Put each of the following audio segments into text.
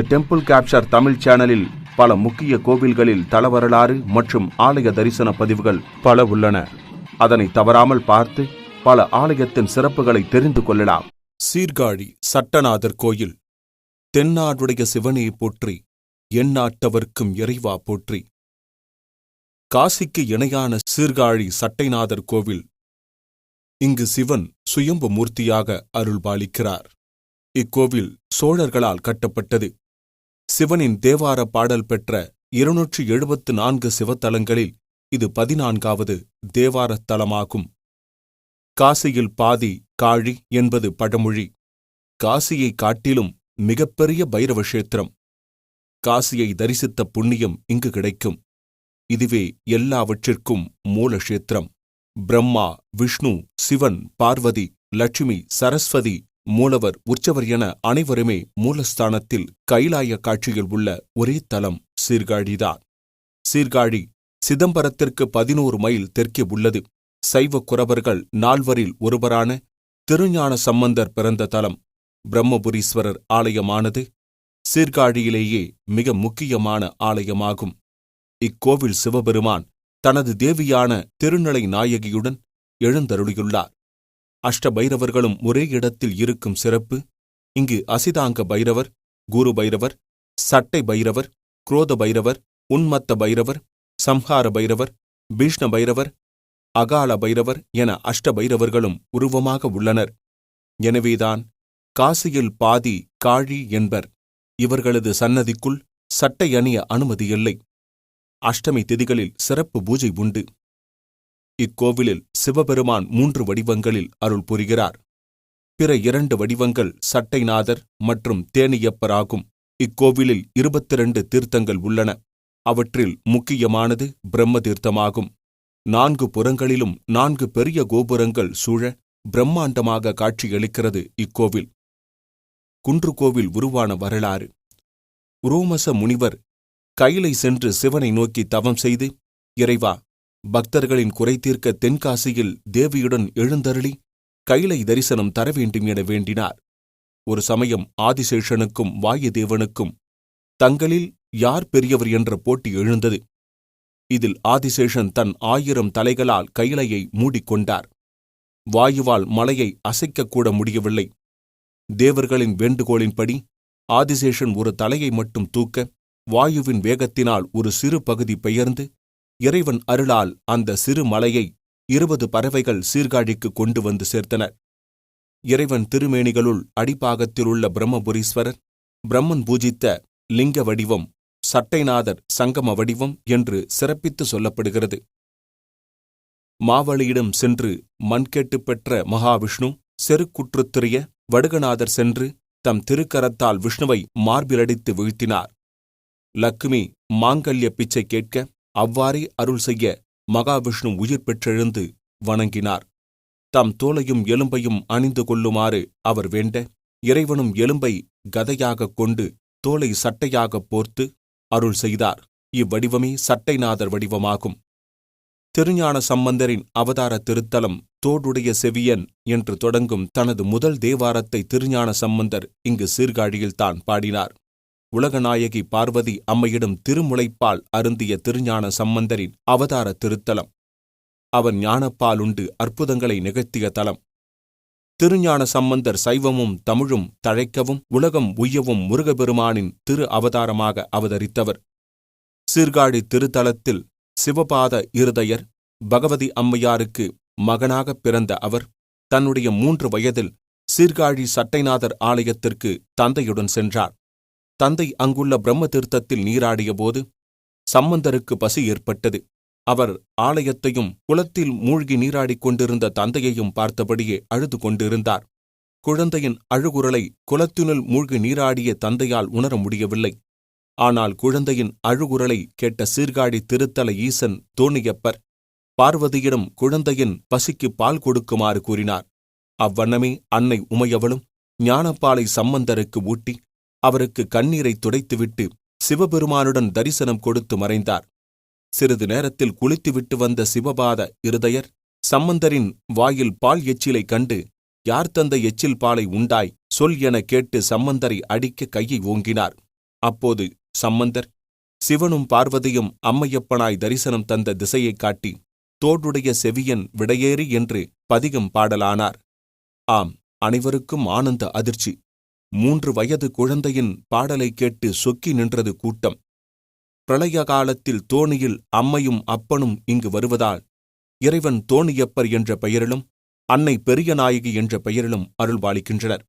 தி temple capture Tamil சேனலில் பல முக்கிய கோவில்களில் தல வரலாறு மற்றும் ஆலய தரிசன பதிவுகள் பல உள்ளன. அதனை தவறாமல் பார்த்து பல ஆலயத்தின் சிறப்புகளை தெரிந்து கொள்ளலாம். சீர்காழி சட்டநாதர் கோயில். தென்னாடுடைய சிவனே போற்றி எந்நாட்டவர்க்கும் இறைவா போற்றி. காசிக்கு இணையான சீர்காழி சட்டைநாதர் கோவில். இங்கு சிவன் சுயம்பு மூர்த்தியாக அருள்பாலிக்கிறார். இக்கோவில் சோழர்களால் கட்டப்பட்டது. சிவனின் தேவார பாடல் பெற்ற இருநூற்றி எழுபத்து நான்கு சிவத்தலங்களில் இது பதினான்காவது தேவாரத் தலமாகும். காசியில் பாதி காழி என்பது பழமொழி. காசியைக் காட்டிலும் மிகப்பெரிய பைரவ கஷேத்திரம் காசியை தரிசித்த புண்ணியம் இங்கு கிடைக்கும். இதுவே எல்லாவற்றிற்கும் மூல கஷேத்திரம் பிரம்மா விஷ்ணு சிவன் பார்வதி லட்சுமி சரஸ்வதி மூலவர் உற்சவர் என அனைவருமே மூலஸ்தானத்தில் கைலாய காட்சியில் உள்ள ஒரே தலம் சீர்காழிதான். சீர்காழி சிதம்பரத்திற்கு பதினோரு மைல் தெற்கே உள்ளது. சைவ குரவர்கள் நால்வரில் ஒருவரான திருஞான சம்பந்தர் பிறந்த தலம் பிரம்மபுரீஸ்வரர் ஆலயமானது. சீர்காழியிலேயே மிக முக்கியமான ஆலயமாகும். இக்கோவில் சிவபெருமான் தனது தேவியான திருநலை நாயகியுடன் எழுந்தருளியுள்ளார். அஷ்டபைரவர்களும் ஒரே இடத்தில் இருக்கும் சிறப்பு இங்கு அசிதாங்க பைரவர் குரு பைரவர் சட்டை பைரவர் குரோத பைரவர் உன்மத்த பைரவர் சம்ஹார பைரவர் பீஷ்ண பைரவர் அகால பைரவர் என அஷ்ட பைரவர்களும் உருவமாக உள்ளனர். எனவேதான் காசியில் பாதி காழி என்பர். இவர்களது சன்னதிக்குள் சட்டை அணிய அனுமதியில்லை. அஷ்டமி திதிகளில் சிறப்பு பூஜை உண்டு. இக்கோவிலில் சிவபெருமான் மூன்று வடிவங்களில் அருள் புரிகிறார். பிற இரண்டு வடிவங்கள் சட்டைநாதர் மற்றும் தேனியப்பர் ஆகும். இக்கோவிலில் இருபத்திரண்டு தீர்த்தங்கள் உள்ளன. அவற்றில் முக்கியமானது பிரம்ம தீர்த்தமாகும் நான்கு புறங்களிலும் நான்கு பெரிய கோபுரங்கள் சூழ பிரம்மாண்டமாக காட்சியளிக்கிறது இக்கோவில். குன்றுகோவில் உருவான வரலாறு. உரோமச முனிவர் கையிலை சென்று சிவனை நோக்கி தவம் செய்து இறைவா பக்தர்களின் குறை தீர்க்க தென்காசியில் தேவியுடன் எழுந்தருளி கைலை தரிசனம் தர வேண்டும் என வேண்டினார். ஒரு சமயம் ஆதிசேஷனுக்கும் வாயுதேவனுக்கும் தங்களில் யார் பெரியவர் என்ற போட்டி எழுந்தது. இதில் ஆதிசேஷன் தன் ஆயிரம் தலைகளால் கைலையை மூடிக்கொண்டார். வாயுவால் மலையை அசைக்கக்கூட முடியவில்லை. தேவர்களின் வேண்டுகோளின்படி ஆதிசேஷன் ஒரு தலையை மட்டும் தூக்க வாயுவின் வேகத்தினால் ஒரு சிறு பகுதி பெயர்ந்து இறைவன் அருளால் அந்த சிறு மலையை இருபது பறவைகள் சீர்காழிக்கு கொண்டு வந்து சேர்த்தனர். இறைவன் திருமேனிகளுள் அடிப்பாகத்திலுள்ள பிரம்மபுரீஸ்வரர் பிரம்மன் பூஜித்த லிங்க வடிவம் சட்டைநாதர் சங்கம வடிவம் என்று சிறப்பித்து சொல்லப்படுகிறது. மாவளியிடம் சென்று மண்கேட்டு பெற்ற மகாவிஷ்ணு செருக்குற்றுத்திரிய வடுகநாதர் சென்று தம் திருக்கரத்தால் விஷ்ணுவை மார்பிலடித்து வீழ்த்தினார். லக்குமி மாங்கல்ய பிச்சை கேட்க அவ்வாறே அருள் செய்ய மகாவிஷ்ணு உயிர் பெற்றெழுந்து வணங்கினார். தம் தோலையும் எலும்பையும் அணிந்து கொள்ளுமாறு அவர் வேண்ட இறைவனும் எலும்பை கதையாகக் கொண்டு தோலை சட்டையாகப் போர்த்து அருள் செய்தார். இவ்வடிவமே சட்டைநாதர் வடிவமாகும். திருஞான சம்பந்தரின் அவதார திருத்தலம் தோடுடைய செவியன் என்று தொடங்கும் தனது முதல் தேவாரத்தை திருஞான சம்பந்தர் இங்கு சீர்காழியில்தான் பாடினார். உலகநாயகி பார்வதி அம்மையிடம் திருமுளைப்பால் அருந்திய திருஞான சம்பந்தரின் அவதார திருத்தலம். அவர் ஞானப்பாலுண்டு அற்புதங்களை நிகழ்த்திய தலம். திருஞான சம்பந்தர் சைவமும் தமிழும் தழைக்கவும் உலகம் உய்யவும் முருகபெருமானின் திரு அவதாரமாக அவதரித்தவர். சீர்காழி திருத்தலத்தில் சிவபாத இருதயர் பகவதி அம்மையாருக்கு மகனாகப் பிறந்த அவர் தன்னுடைய மூன்று வயதில் சீர்காழி சட்டைநாதர் ஆலயத்திற்கு தந்தையுடன் சென்றார். தந்தை அங்குள்ள பிரம்ம தீர்த்தத்தில் நீராடியபோது சம்பந்தருக்கு பசி ஏற்பட்டது. அவர் ஆலயத்தையும் குளத்தில் மூழ்கி நீராடிக் கொண்டிருந்த தந்தையையும் பார்த்தபடியே அழுது கொண்டிருந்தார். குழந்தையின் அழுகுரலை குளத்தினுள் மூழ்கி நீராடிய தந்தையால் உணர முடியவில்லை. ஆனால் குழந்தையின் அழுகுரலை கேட்ட சீர்காழி திருத்தல ஈசன் தோணியப்பர் பார்வதியிடம் குழந்தையின் பசிக்கு பால் கொடுக்குமாறு கூறினார். அவ்வண்ணமே அன்னை உமையவளும் ஞானப்பாலை சம்பந்தருக்கு ஊட்டி அவருக்கு கண்ணீரை துடைத்துவிட்டு சிவபெருமானுடன் தரிசனம் கொடுத்து மறைந்தார். சிறிது நேரத்தில் குளித்துவிட்டு வந்த சிவபாத இருதயர் சம்பந்தரின் வாயில் பால் எச்சிலை கண்டு யார் தந்த எச்சில் பாலை உண்டாய்? சொல் என கேட்டு சம்பந்தரை அடிக்க கையை ஓங்கினார். அப்போது சம்பந்தர் சிவனும் பார்வதியும் அம்மையப்பனாய் தரிசனம் தந்த திசையைக் காட்டி தோடுடைய செவியன் விடையேறி என்று பதிகம் பாடலானார். ஆம் அனைவருக்கும் ஆனந்த அதிர்ச்சி. மூன்று வயது குழந்தையின் பாடலைக் கேட்டு சொக்கி நின்றது கூட்டம். பிரளய காலத்தில் தோணியில் அம்மையும் அப்பனும் இங்கு வருவதால் இறைவன் தோணியப்பர் என்ற பெயரிலும் அன்னை பெரியநாயகி என்ற பெயரிலும் அருள்பாலிக்கின்றனர்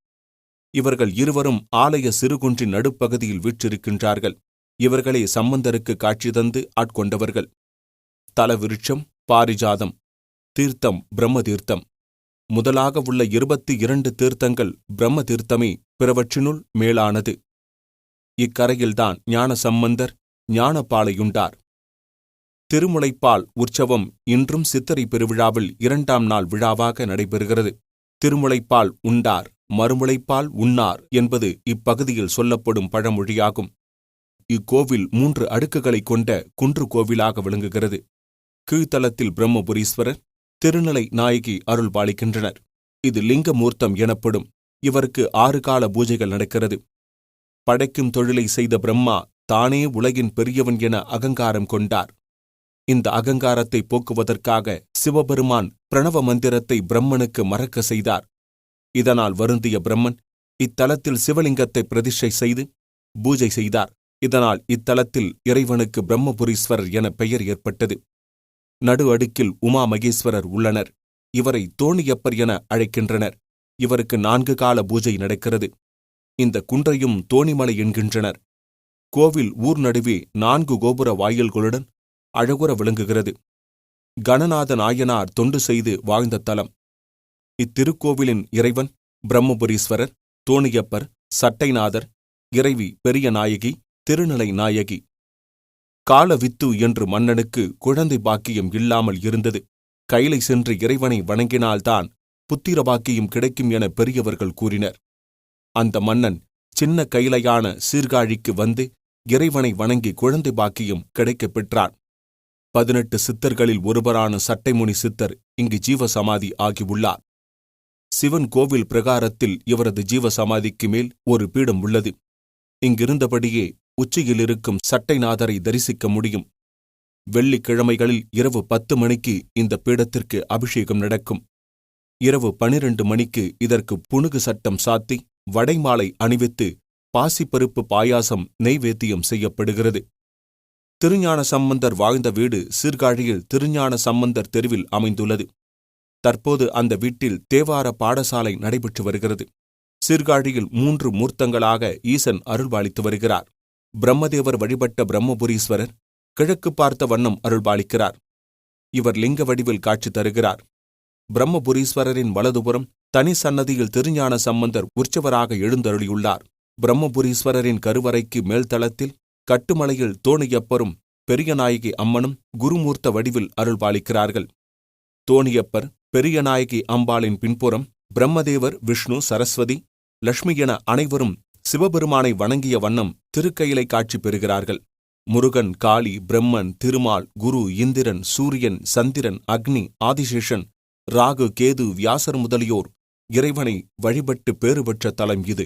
இவர்கள் இருவரும் ஆலய சிறுகுன்றின் நடுப்பகுதியில் வீற்றிருக்கின்றார்கள். இவர்களே சம்பந்தருக்கு காட்சி தந்து ஆட்கொண்டவர்கள். தலவிருட்சம் பாரிஜாதம் தீர்த்தம் பிரம்ம தீர்த்தம் முதலாக உள்ள இருபத்தி இரண்டு தீர்த்தங்கள் பிரம்ம தீர்த்தமே பிறவற்றினுள் மேலானது. இக்கரையில்தான் ஞான சம்பந்தர் ஞானப்பாலையுண்டார். திருமுலைப்பால் உற்சவம் இன்றும் சித்திரை பெருவிழாவில் இரண்டாம் நாள் விழாவாக நடைபெறுகிறது. திருமுலைப்பால் உண்டார் மறுமுளைப்பால் உண்ணார் என்பது இப்பகுதியில் சொல்லப்படும் பழமொழியாகும். இக்கோவில் மூன்று அடுக்குகளைக் கொண்ட குன்று கோவிலாக விளங்குகிறது. கீழ்த்தலத்தில் பிரம்மபுரீஸ்வரர் திருநிலை நாயகி அருள் பாலிக்கின்றனர் இது லிங்கமூர்த்தம் எனப்படும். இவருக்கு ஆறு கால பூஜைகள் நடக்கிறது. படைக்கும் தொழிலை செய்த பிரம்மா தானே உலகின் பெரியவன் என அகங்காரம் கொண்டார். இந்த அகங்காரத்தை போக்குவதற்காக சிவபெருமான் பிரணவ மந்திரத்தை பிரம்மனுக்கு மறக்க செய்தார். இதனால் வருந்திய பிரம்மன் இத்தலத்தில் சிவலிங்கத்தை பிரதிஷ்டை செய்து பூஜை செய்தார். இதனால் இத்தலத்தில் இறைவனுக்கு பிரம்மபுரீஸ்வரர் என பெயர் ஏற்பட்டது. நடு அடுக்கில் உமா மகேஸ்வரர் உள்ளனர். இவரை தோணியப்பர் என அழைக்கின்றனர். இவருக்கு நான்கு கால பூஜை நடக்கிறது. இந்த குன்றையும் தோணிமலை என்கின்றனர். கோவில் ஊர் நடுவே நான்கு கோபுர வாயில்களுடன் அழகுற விளங்குகிறது. கணநாத நாயனார் தொண்டு செய்து வாழ்ந்த தலம். இத்திருக்கோவிலின் இறைவன் பிரம்மபுரீஸ்வரர் தோணியப்பர் சட்டைநாதர் இறைவி பெரிய நாயகி திருநிலை நாயகி. காலவித்து என்று மன்னனுக்கு குழந்தை பாக்கியம் இல்லாமல் இருந்தது. கைலை சென்று இறைவனை வணங்கினால்தான் புத்திர பாக்கியம் கிடைக்கும் என பெரியவர்கள் கூறினர். அந்த மன்னன் சின்ன கைலையான சீர்காழிக்கு வந்து இறைவனை வணங்கி குழந்தை பாக்கியம் கிடைக்கப் பெற்றான். பதினெட்டு சித்தர்களில் ஒருவரான சட்டைமுனி சித்தர் இங்கு ஜீவசமாதி ஆகியுள்ளார். சிவன் கோவில் பிரகாரத்தில் இவரது ஜீவசமாதிக்கு மேல் ஒரு பீடம் உள்ளது. இங்கிருந்தபடியே உச்சியில் இருக்கும் சட்டைநாதரை தரிசிக்க முடியும். வெள்ளிக்கிழமைகளில் இரவு பத்து மணிக்கு இந்த பீடத்திற்கு அபிஷேகம் நடக்கும். இரவு பனிரெண்டு மணிக்கு இதற்கு புனுகு சட்டம் சாத்தி வடைமாலை அணிவித்து பாசிப்பருப்பு பாயாசம் நெய்வேத்தியம் செய்யப்படுகிறது. திருஞான சம்பந்தர் வாழ்ந்த வீடு சீர்காழியில் திருஞான சம்பந்தர் தெருவில் அமைந்துள்ளது. தற்போது அந்த வீட்டில் தேவார பாடசாலை நடைபெற்று வருகிறது. சீர்காழியில் மூன்று மூர்த்தங்களாக ஈசன் அருள்வாளித்து வருகிறார். பிரம்மதேவர் வழிபட்ட பிரம்மபுரீஸ்வரர் கிழக்கு பார்த்த வண்ணம் அருள்பாலிக்கிறார். இவர் லிங்க வடிவில் காட்சி தருகிறார். பிரம்மபுரீஸ்வரரின் வலதுபுறம் தனி சன்னதியில் திருஞான சம்பந்தர் உற்சவராக எழுந்தருளியுள்ளார். பிரம்மபுரீஸ்வரரின் கருவறைக்கு மேல்தளத்தில் கட்டுமலையில் தோணியப்பரும் பெரியநாயகி அம்மனும் குருமூர்த்த வடிவில் அருள்பாலிக்கிறார்கள். தோணியப்பர் பெரியநாயகி அம்பாளின் பின்புறம் பிரம்மதேவர் விஷ்ணு சரஸ்வதி லட்சுமி என அனைவரும் சிவபெருமானை வணங்கிய வண்ணம் திருக்கையிலை காட்சி பெறுகிறார்கள். முருகன் காளி பிரம்மன் திருமால் குரு இந்திரன் சூரியன் சந்திரன் அக்னி ஆதிசேஷன் ராகு கேது வியாசர் முதலியோர் இறைவனை வழிபட்டு பேறு பெற்ற தலம் இது.